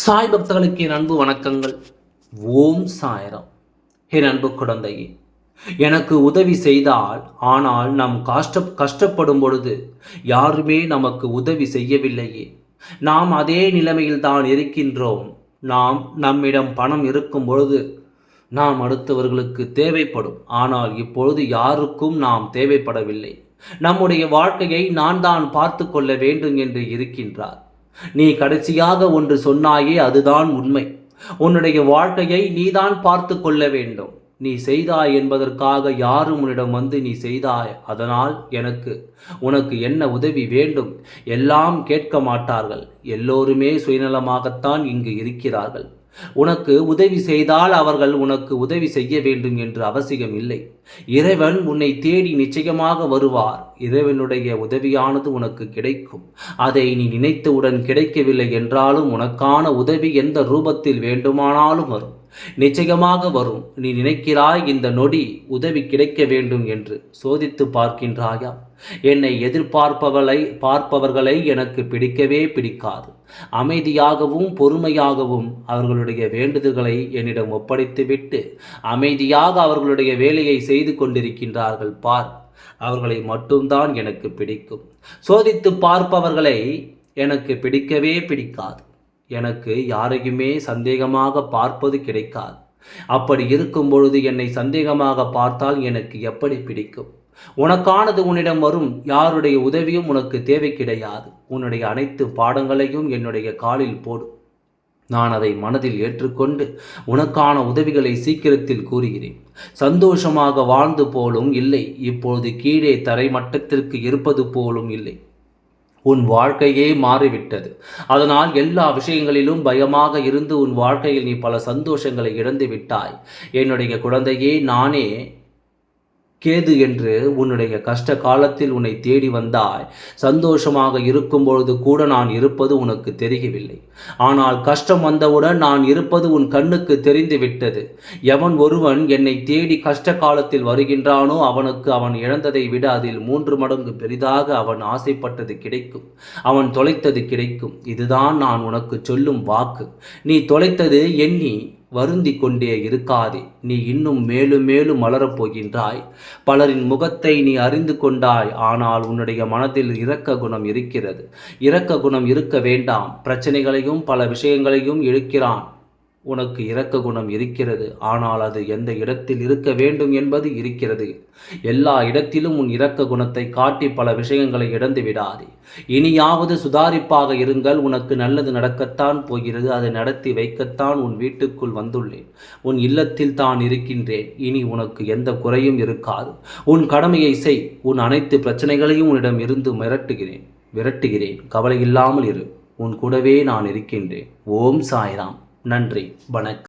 சாய் பக்தர்களுக்கு என் அன்பு வணக்கங்கள். ஓம் சாயரம். என் அன்பு குழந்தையே எனக்கு உதவி செய்தால் ஆனால் நாம் கஷ்ட கஷ்டப்படும் பொழுது யாருமே நமக்கு உதவி செய்யவில்லையே. நாம் அதே நிலைமையில் தான் இருக்கின்றோம். நாம் நம்மிடம் பணம் இருக்கும் பொழுது நாம் அடுத்தவர்களுக்கு தேவைப்படும். ஆனால் இப்பொழுது யாருக்கும் நாம் தேவைப்படவில்லை. நம்முடைய வாழ்க்கையை நான் தான் பார்த்து கொள்ள வேண்டும் என்று இருக்கின்றார். நீ கடைசியாக ஒன்று சொன்னாயே அதுதான் உண்மை. உன்னுடைய வாழ்க்கையை நீதான் பார்த்து கொள்ள வேண்டும். நீ செய்தாய் என்பதற்காக யாரும் உன்னிடம் வந்து நீ செய்தாய். அதனால் எனக்கு உனக்கு என்ன உதவி வேண்டும்? எல்லாம் கேட்க மாட்டார்கள். எல்லோருமே சுயநலமாகத்தான் இங்கு இருக்கிறார்கள். உனக்கு உதவி செய்தால் அவர்கள் உனக்கு உதவி செய்ய வேண்டும் என்று அவசியம் இல்லை. இறைவன் உன்னை தேடி நிச்சயமாக வருவார். இறைவனுடைய உதவியானது உனக்கு கிடைக்கும். அதை நீ நினைத்தவுடன் கிடைக்கவில்லை என்றாலும் உனக்கான உதவி எந்த ரூபத்தில் வேண்டுமானாலும் வரும். நிச்சயமாக வரும். நீ நினைக்கிறாய் இந்த நொடி உதவி கிடைக்க வேண்டும் என்று சோதித்து பார்க்கின்றாயா? என்னை எதிர்பார்ப்பவளை பார்ப்பவர்களை எனக்கு பிடிக்கவே பிடிக்காது. அமைதியாகவும் பொறுமையாகவும் அவர்களுடைய வேண்டுதல்களை என்னிடம் ஒப்படைத்துவிட்டு அமைதியாக அவர்களுடைய வேலையை செய்து கொண்டிருக்கின்றார்கள் பார். அவர்களை மட்டும்தான் எனக்கு பிடிக்கும். சோதித்து பார்ப்பவர்களை எனக்கு பிடிக்கவே பிடிக்காது. எனக்கு யாரையுமே சந்தேகமாக பார்ப்பது கிடைக்காது. அப்படி இருக்கும் பொழுது என்னை சந்தேகமாக பார்த்தால் எனக்கு எப்படி பிடிக்கும்? உனக்கானது உன்னிடம் வரும் யாருடைய உதவியும் உனக்கு தேவை கிடையாது. உன்னுடைய அனைத்து பாடங்களையும் என்னுடைய காலில் போடும் நான் அதை மனதில் ஏற்றுக்கொண்டு உனக்கான உதவிகளை சீக்கிரத்தில் கூறுகிறேன். சந்தோஷமாக வாழ்ந்து போலும் இல்லை இப்பொழுது கீழே தரை மட்டத்திற்கு இருப்பது போலும் இல்லை. உன் வாழ்க்கையே மாறிவிட்டது. அதனால் எல்லா விஷயங்களிலும் பயமாக இருந்து உன் வாழ்க்கையில் நீ பல சந்தோஷங்களை இழந்து விட்டாய் என்னுடைய குழந்தையே நானே கேது என்று உன்னுடைய கஷ்ட காலத்தில் உன்னை தேடி வந்தாய். சந்தோஷமாக இருக்கும் பொழுது கூட நான் இருப்பது உனக்கு தெரியவில்லை ஆனால் கஷ்டம் வந்தவுடன் நான் இருப்பது உன் கண்ணுக்கு தெரிந்து விட்டது. எவன் ஒருவன் என்னை தேடி கஷ்ட காலத்தில் வருகின்றானோ அவனுக்கு அவன் இழந்ததை விட அதில் மூன்று மடங்கு பெரிதாக அவன் ஆசைப்பட்டது கிடைக்கும். அவன் தொலைத்தது கிடைக்கும். இதுதான் நான் உனக்கு சொல்லும் வாக்கு. நீ தொலைத்தது எண்ணி வருந்தி கொண்டே இருக்காதே. நீ இன்னும் மேலும் மேலும் மலரப் போகின்றாய் பலரின் முகத்தை நீ அறிந்து கொண்டாய். ஆனால் உன்னுடைய மனதில் இரக்க குணம் இருக்கிறது. இரக்க குணம் இருக்க வேண்டாம். பிரச்சனைகளையும் பல விஷயங்களையும் இழுக்கிறான். உனக்கு இரக்க குணம் இருக்கிறது. ஆனால் அது எந்த இடத்தில் இருக்க வேண்டும் என்பது இருக்கிறது. எல்லா இடத்திலும் உன் இரக்க குணத்தை காட்டி பல விஷயங்களை இழந்து விடாதே. இனியாவது சுதாரிப்பாக இருங்கள். உனக்கு நல்லது நடக்கத்தான் போகிறது. அதை நடத்தி வைக்கத்தான் உன் வீட்டுக்குள் வந்துள்ளேன். உன் இல்லத்தில் தான் இருக்கின்றேன். இனி உனக்கு எந்த குறையும் இருக்காது. உன் கடமையை செய். உன் அனைத்து பிரச்சனைகளையும் உன்னிடம் இருந்து மிரட்டுகிறேன். விரட்டுகிறேன் கவலை இல்லாமல் இரு. உன் கூடவே நான் இருக்கின்றேன். ஓம் சாய்ராம். நன்றி வணக்கம்.